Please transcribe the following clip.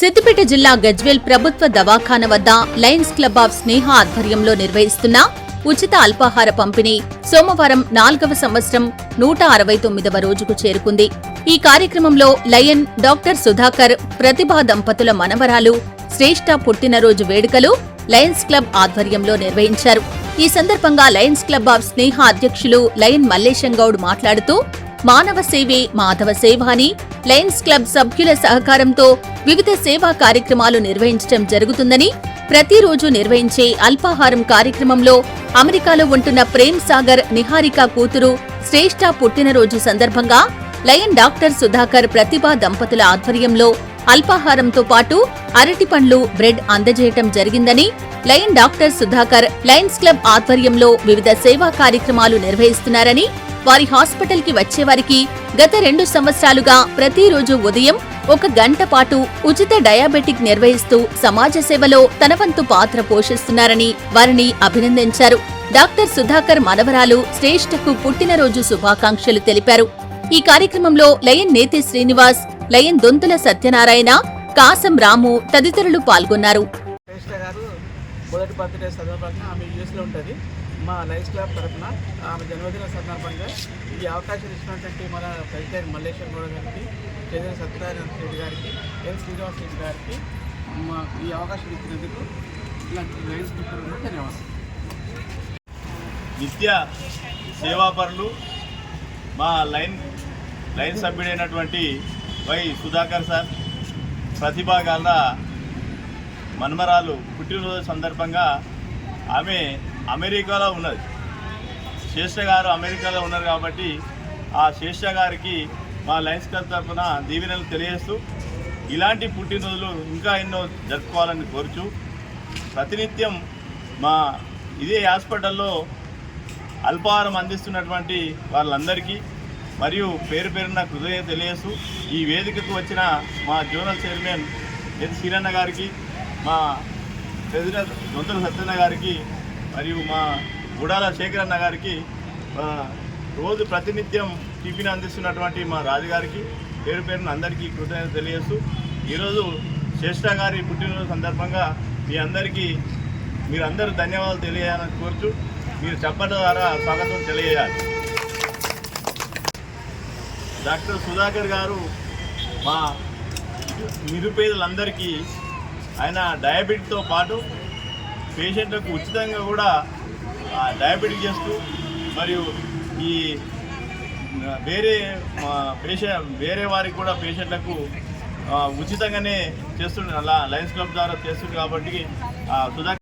సిద్దిపేట జిల్లా గజ్వేల్ ప్రభుత్వ దవాఖాన వద్ద లయన్స్ క్లబ్ ఆఫ్ స్నేహ ఆధ్వర్యంలో నిర్వహిస్తున్న ఉచిత అల్పాహార పంపిణీ సోమవారం నాల్గవ సంవత్సరం నూట అరవై తొమ్మిదవ రోజుకు చేరుకుంది. ఈ కార్యక్రమంలో లయన్ డాక్టర్ సుధాకర్ ప్రతిభా దంపతుల మనవరాలు శ్రేష్ఠ పుట్టినరోజు వేడుకలు లయన్స్ క్లబ్ ఆధ్వర్యంలో నిర్వహించారు. ఈ సందర్భంగా లయన్స్ క్లబ్ ఆఫ్ స్నేహ అధ్యక్షులు లయన్ మల్లేశం గౌడ్ మాట్లాడుతూ మానవ సేవే మాధవ సేవ అని లయన్స్ క్లబ్ సభ్యుల సహకారంతో వివిధ సేవా కార్యక్రమాలు నిర్వహించడం జరుగుతుందని ప్రతిరోజు నిర్వహించే అల్పాహారం కార్యక్రమంలో అమెరికాలో ఉంటున్న ప్రేమ్ సాగర్ నిహారిక కూతురు శ్రేష్ఠ పుట్టినరోజు సందర్భంగా లయన్ డాక్టర్ సుధాకర్ ప్రతిభా దంపతుల ఆధ్వర్యంలో అల్పాహారంతో పాటు అరటి పండ్లు బ్రెడ్ అందజేయటం జరిగిందని lion doctor Sudhakar lions club ఆధ్వర్యంలో వివిధ సేవా కార్యక్రమాలు నిర్వహిస్తున్నారని వారి హాస్పిటల్కి వచ్చేవారికి గత రెండు సంవత్సరాలుగా ప్రతిరోజు ఉదయం ఒక గంట పాటు ఉచిత డయాబెటిక్ నిర్వహిస్తూ సమాజ సేవలో తన వంతు పాత్ర పోషిస్తున్నారని వారిని అభినందించారు. డాక్టర్ సుధాకర్ మనవరాలు శ్రేష్ఠకు పుట్టినరోజు శుభాకాంక్షలు తెలిపారు. ఈ కార్యక్రమంలో లయన్ నేతి శ్రీనివాస్ లయన్ దొంతుల సత్యనారాయణ కాసం రాము తదితరులు పాల్గొన్నారు. మా లైఫ్ క్లబ్ తరఫున ఆమె జన్మదిన సందర్భంగా ఈ అవకాశం ఇచ్చినటువంటి మన ప్రెసిడెంట్ మల్లేశ్వర గౌడ గారికి చంద్ర సత్యనారాయణ రెడ్డి గారికి ఎన్ శ్రీనివాస రెడ్డి గారికి మా ఈ అవకాశం ఇచ్చినందుకు ఇలాంటి లైన్స్ తరఫున ధన్యవాదాలు. నిత్య సేవాపరులు మా లైన్ లైన్ సభ్యుడైనటువంటి వై సుధాకర్ సార్ ప్రతిభా గాల మన్మరాలు పుట్టినరోజు సందర్భంగా ఆమె అమెరికాలో ఉన్నది. శేష గారు అమెరికాలో ఉన్నారు కాబట్టి ఆ శేష గారికి మా లయన్స్ క్లబ్ తరఫున దీవెనలు తెలియజేస్తూ ఇలాంటి పుట్టినరోజులు ఇంకా ఎన్నో జరుపుకోవాలని కోరుచు ప్రతినిత్యం మా ఇదే హాస్పిటల్లో అల్పాహారం అందిస్తున్నటువంటి వాళ్ళందరికీ మరియు పేరు పేరున హృదయం తెలియజేస్తూ ఈ వేదికకు వచ్చిన మా జోనల్ చైర్మన్ ఎన్ శ్రీరన్న గారికి మా ప్రెసిడెంట్ దొంతల సత్యన్న గారికి మరియు మా గుడాల శేఖరన్న గారికి రోజు ప్రతినిత్యం టిఫిన్ అందిస్తున్నటువంటి మా రాజుగారికి పేరు పేరున అందరికీ కృతజ్ఞత తెలియజేస్తూ ఈరోజు శ్రేష్ఠ గారి పుట్టినరోజు సందర్భంగా మీ అందరికీ మీరందరూ ధన్యవాదాలు తెలియాలని కోరుచు మీరు చెప్పడం ద్వారా స్వాగతం తెలియజేయాలి. డాక్టర్ సుధాకర్ గారు మా నిరుపేదలందరికీ ఆయన డయాబెటీస్తో పాటు పేషెంట్లకు ఉచితంగా కూడా డయాబెటిక్ చేస్తూ మరియు ఈ వేరే పేషెంట్ వేరే వారికి కూడా పేషెంట్లకు ఉచితంగా ఉచితంగానే చేస్తుండే అలా లయన్స్ క్లబ్ ద్వారా చేస్తుంది కాబట్టి ఆ, సుధాకర్